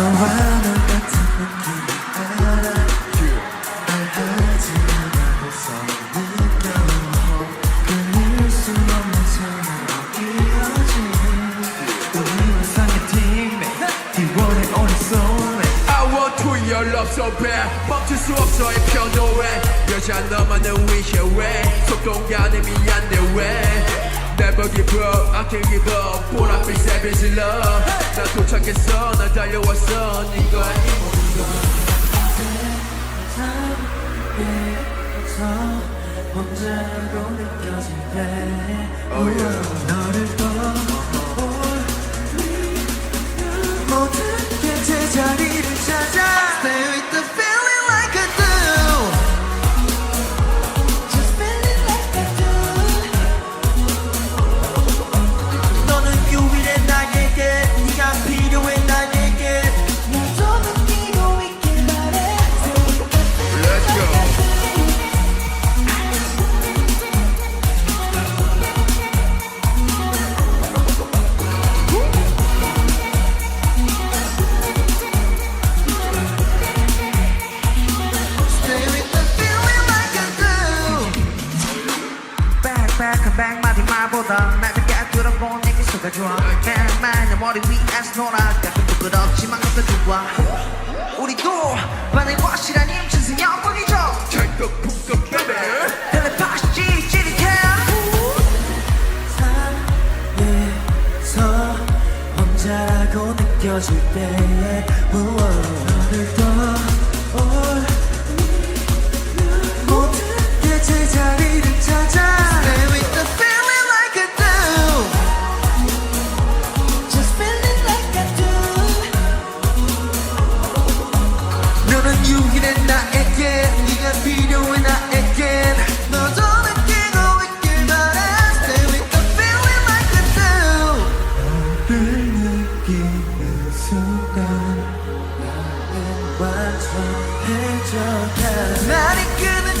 너와 나 같은 느낌 알아 말하지 않아서 느껴 끊을 수 없는 사랑으로 이어진 우리 환상의 teammate D1의 only soulmate I want to your love so bad 멈출 수 없어 이 편도에. 여자 너만을 위해. 왜 속공간에 미안해 왜? Never give up, I can't give up 보랏빛 savage love. 난 도착했어 난 달려왔어. 네가 서 혼자로 느껴질 때. 너를 마디 말보다 날 깨뜨려본 얘기 속아 좋아. 맨날 내 머리 위에서 놀아 가끔 부끄럽지만 그것도 좋아. 우리도 반의 것이란 임신생 영광이죠. 찰떡 풍떡 baby. 텔레파시 찌릿찌릿해 사이에서 혼자라고 느껴질 때에 우와, 순간 나는 완전해져 날이 끄는